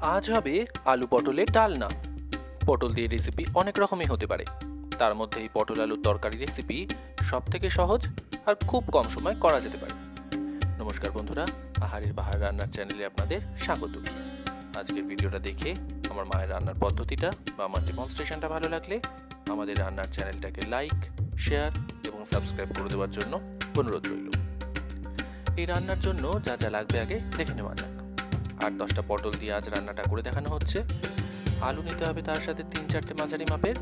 আজ হবে আলু পটলের ডালনা। পটল দিয়ে রেসিপি অনেক রকমই হতে পারে। তার মধ্যে এই পটল আলুর তরকারি রেসিপি সব থেকে সহজ আর খুব কম সময় করা যেতে পারে। নমস্কার বন্ধুরা, আহারের বাহার রান্নার চ্যানেলে আপনাদের স্বাগত। আজকের ভিডিওটা দেখে আমার মায়ের রান্নার পদ্ধতিটা বা আমার ডেমনস্ট্রেশনটা ভালো লাগলে আমাদের রান্নার চ্যানেলটাকে লাইক শেয়ার এবং সাবস্ক্রাইব করে দেওয়ার জন্য অনুরোধ রইল। এই রান্নার জন্য যা যা লাগবে আগে দেখে নেওয়া যাক। আট দশটা পটল দিয়ে আজ রান্নাটা করে দেখানো হচ্ছে। আলু নিতে হবে তার সাথে তিন চারটে মাঝারি মাপের।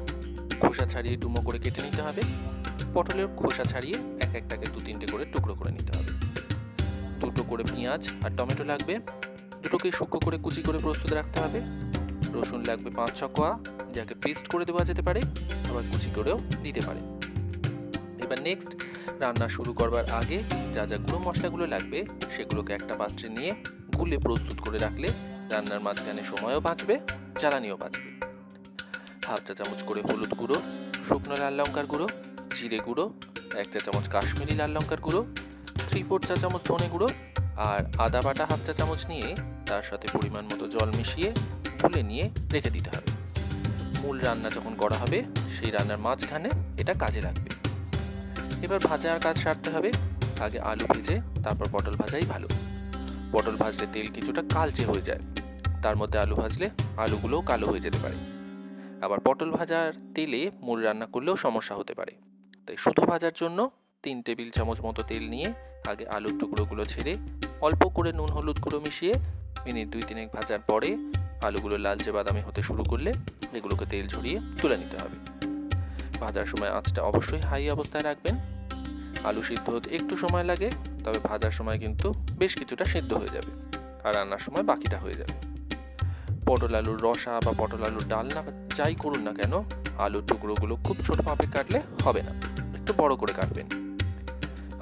খোসা ছাড়িয়ে ডুমো করে কেটে নিতে হবে। পটলের খোসা ছাড়িয়ে এক একটাকে দু তিনটে করে টুকরো করে নিতে হবে। দুটো করে পেঁয়াজ আর টমেটো লাগবে। দুটোকে শুকো করে কুচি করে প্রস্তুত রাখতে হবে। রসুন লাগবে পাঁচ ছ কোয়া যাকে পেস্ট করে দেওয়া যেতে পারে, আবার কুচি করেও দিতে পারে। এবার নেক্সট রান্না শুরু করবার আগে যা যা গুঁড়ো মশলাগুলো লাগবে, সেগুলোকে একটা পাত্রে নিয়ে গুলে প্রস্তুত করে রাখলে রান্নার মাঝখানে সময়ও বাঁচবে, জ্বালানিও বাঁচবে। হাফ চা চামচ করে হলুদ গুঁড়ো, শুকনো লাল লঙ্কার গুঁড়ো, জিরে গুঁড়ো, এক চা চামচ কাশ্মীরি লাল লঙ্কার গুঁড়ো থ্রি ফোর চা চামচ ধনে গুঁড়ো আর আদা বাটা হাফ চা চামচ নিয়ে তার সাথে পরিমাণ মতো জল মিশিয়ে গুলে নিয়ে রেখে দিতে হবে। মূল রান্না যখন করা হবে, সেই রান্নার মাঝখানে এটা কাজে লাগবে। এবার ভাজার কাজ সারতে হবে। আগে আলু ভেজে, তারপর পটল ভাজাই ভালো। পটল ভাজলে তেল কিছুটা কালচে হয়ে যায়। তার মধ্যে আলু ভাজলে আলুগুলোও কালো হয়ে যেতে পারে। আবার পটল ভাজার তেলে মুড়ি রান্না করলেও সমস্যা হতে পারে। তাই শুধু ভাজার জন্য তিন টেবিল চামচ মতো তেল নিয়ে আগে আলুর টুকরোগুলো ছেড়ে অল্প করে নুন হলুদ গুঁড়ো মিশিয়ে মিনিট দুই তিনেক ভাজার পরে আলুগুলো লালচে বাদামি হতে শুরু করলে এগুলোকে তেল ঝরিয়ে তুলে নিতে হবে। ভাজার সময় আঁচটা অবশ্যই হাই অবস্থায় রাখবেন। আলু সিদ্ধ হতে একটু সময় লাগে, তবে ভাজার সময় কিন্তু বেশ কিছুটা সেদ্ধ হয়ে যাবে আর রান্নার সময় বাকিটা হয়ে যাবে। পটল আলুর রসা বা পটল আলুর ডালনা বা যাই করুন না কেন, আলুর টুকরোগুলো খুব ছোট মাপে কাটলে হবে না, একটু বড় করে কাটবেন।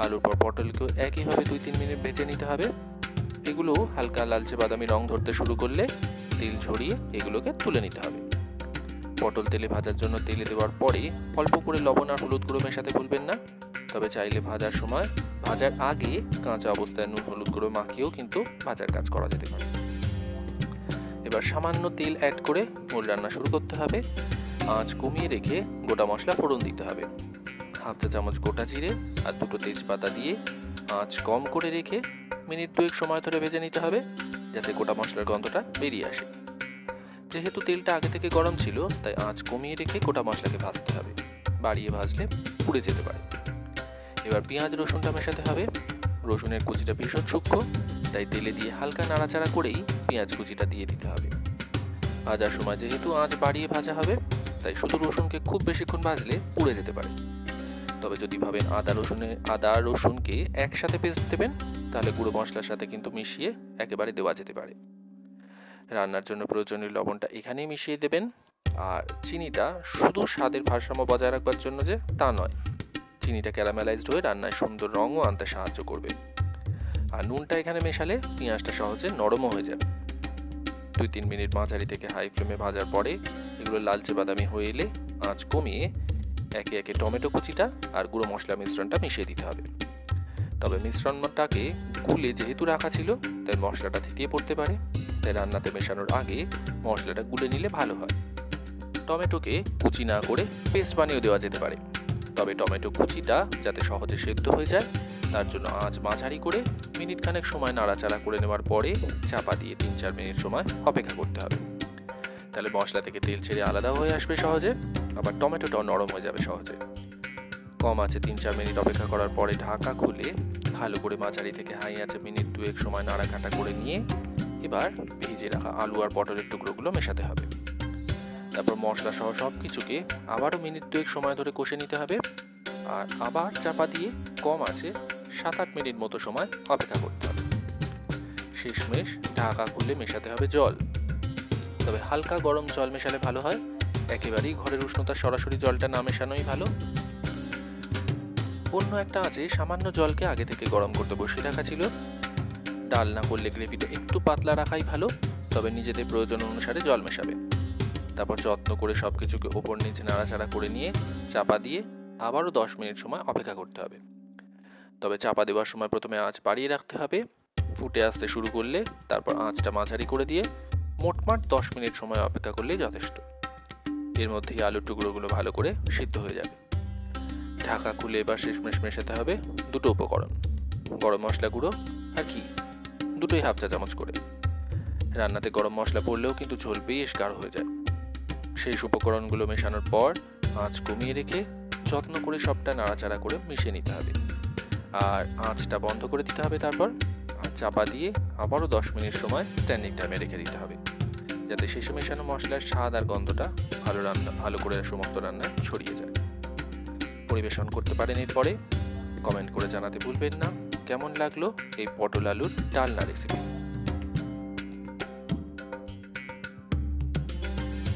আলুর পর পটলকেও একইভাবে দুই তিন মিনিট ভেজে নিতে হবে। এগুলো হালকা লালচে বাদামি রং ধরতে শুরু করলে তেল ঝরিয়ে এগুলোকে তুলে নিতে হবে। পটল তেলে ভাজার জন্য তেলে দেওয়ার পরে অল্প করে লবণ আর হলুদ গুঁড়ো মেশাতে ভুলবেন না। তবে চাইলে ভাজার সময় ভাজার আগে কাঁচা অবস্থায় নুন, হলুদ গুঁড়ো মাখিয়েও কিন্তু ভাজার কাজ করা যেতে পারে। এবার সামান্য তেল অ্যাড করে মূল রান্না শুরু করতে হবে। আঁচ কমিয়ে রেখে গোটা মশলা ফোড়ন দিতে হবে। হাফ চা চামচ গোটা জিরে আর দুটো তেজপাতা দিয়ে আঁচ কম করে রেখে মিনিট দুয়েক সময় ধরে ভেজে নিতে হবে, যাতে গোটা মশলার গন্ধটা বেরিয়ে আসে। যেহেতু তেলটা আগে থেকে গরম ছিল, তাই আঁচ কমিয়ে রেখে গোটা মশলাকে ভাজতে হবে। বাড়িয়ে ভাজলে পুড়ে যেতে পারে। এবার পেঁয়াজ, রসুনটা মেশাতে হবে। রসুনের কুচিটা ভীষণ সূক্ষ্ম, তাই তেলে দিয়ে হালকা নাড়াচাড়া করেই পেঁয়াজ কুচিটা দিয়ে দিতে হবে। ভাজার সময় যেহেতু আঁচ বাড়িয়ে ভাজা হবে, তাই শুধু রসুনকে খুব বেশিক্ষণ ভাজলে পুড়ে যেতে পারে। তবে যদি ভাবেন আদা রসুনে, আদা রসুনকে একসাথে পেস্ট দেবেন, তাহলে গুঁড়ো মশলার সাথে কিন্তু মিশিয়ে একেবারে দেওয়া যেতে পারে। রান্নার জন্য প্রয়োজনীয় লবণটা এখানেই মিশিয়ে দেবেন। আর চিনিটা শুধু স্বাদের ভারসাম্য বজায় রাখবার জন্য যে তা নয়। চিনিটা ক্যারামেলাইজড হয়ে রান্নায় সুন্দর রঙও আনতে সাহায্য করবে। আর নুনটা এখানে মেশালে পেঁয়াজটা সহজে নরমও হয়ে যাবে। দুই তিন মিনিট মাঝারি থেকে হাই ফ্লেমে ভাজার পরে এগুলো লালচে বাদামি হয়ে এলে আঁচ কমিয়ে একে একে টমেটো কুচিটা আর গুঁড়ো মশলা মিশ্রণটা মিশিয়ে দিতে হবে। তবে মিশ্রণটাকে গুলে যেহেতু রাখা ছিল, তাই মশলাটা থিতিয়ে পড়তে পারে। তাই রান্নাতে মেশানোর আগে মশলাটা গুলে নিলে ভালো হয়। টমেটোকে কুচি না করে পেস্ট বানিয়েও দেওয়া যেতে পারে। তবে টমেটো কুচিটা যাতে সহজে সেদ্ধ হয়ে যায়, তার জন্য আঁচ মাঝারি করে মিনিট খানেক সময় নাড়াচাড়া করে নেওয়ার পরে চাপা দিয়ে তিন চার মিনিট সময় অপেক্ষা করতে হবে। তাহলে মশলা থেকে তেল ছেড়ে আলাদা হয়ে আসবে সহজে, আবার টমেটোটাও নরম হয়ে যাবে সহজে। কম আছে তিন চার মিনিট অপেক্ষা করার পরে ঢাকা খুলে ভালো করে মাঝারি থেকে হাই আছে মিনিট দুয়েক সময় নাড়াঘাটা করে নিয়ে এবার ভেজে রাখা আলু আর পটলের টুকরোগুলো মেশাতে হবে। তারপর মশলা সহ সব কিছুকে আবারও মিনিট দুয়েক সময় ধরে কষে নিতে হবে। আর আবার চাপা দিয়ে কম আছে সাত আট মিনিট মতো সময় অপেক্ষা করতে হবে। শেষমেশ ঢাকা খুলে মেশাতে হবে জল। তবে হালকা গরম জল মেশালে ভালো হয়। একেবারেই ঘরের উষ্ণতা সরাসরি জলটা না মেশানোই ভালো। অন্য একটা আছে, সামান্য জলকে আগে থেকে গরম করতে বসিয়ে রাখা ছিল। ডাল না করলে গ্রেভিটা একটু পাতলা রাখাই ভালো, তবে নিজেদের প্রয়োজন অনুসারে জল মেশাবে তারপর যত্ন করে সব কিছুকে ওপর নিচে নাড়াচাড়া করে নিয়ে চাপা দিয়ে আবারও দশ মিনিট সময় অপেক্ষা করতে হবে। তবে চাপা দেওয়ার সময় প্রথমে আঁচ বাড়িয়ে রাখতে হবে। ফুটে আসতে শুরু করলে তারপর আঁচটা মাঝারি করে দিয়ে মোটমাট দশ মিনিট সময় অপেক্ষা করলেই যথেষ্ট। এর মধ্যেই আলুর টুকরোগুলো ভালো করে সিদ্ধ হয়ে যাবে। ঢাকা খুলে এবার শেষমেশ মেশাতে হবে দুটো উপকরণ, গরম মশলা গুঁড়ো আর ঘি, দুটোই হাফ চা চামচ করে। রান্নাতে গরম মশলা পড়লেও কিন্তু ঝোল বেশ গাঢ় হয়ে যায়। শেষ উপকরণগুলো মেশানোর পর আঁচ কমিয়ে রেখে যত্ন করে সবটা নাড়াচাড়া করে মিশিয়ে নিতে হবে। আর আঁচটা বন্ধ করে দিতে হবে তারপর, আর চাপা দিয়ে আবারও দশ মিনিট সময় স্ট্যান্ডিং টাইমে রেখে দিতে হবে। যাতে শেষে মেশানো মশলার স্বাদ আর গন্ধটা ভালো রান্না, ভালো করে সমস্ত রান্নায় ছড়িয়ে যায়। পরিবেশন করতে পারেন এরপরে। কমেন্ট করে জানাতে ভুলবেন না। কেমন লাগল এই পটল আলুর ডালনা রেসিপি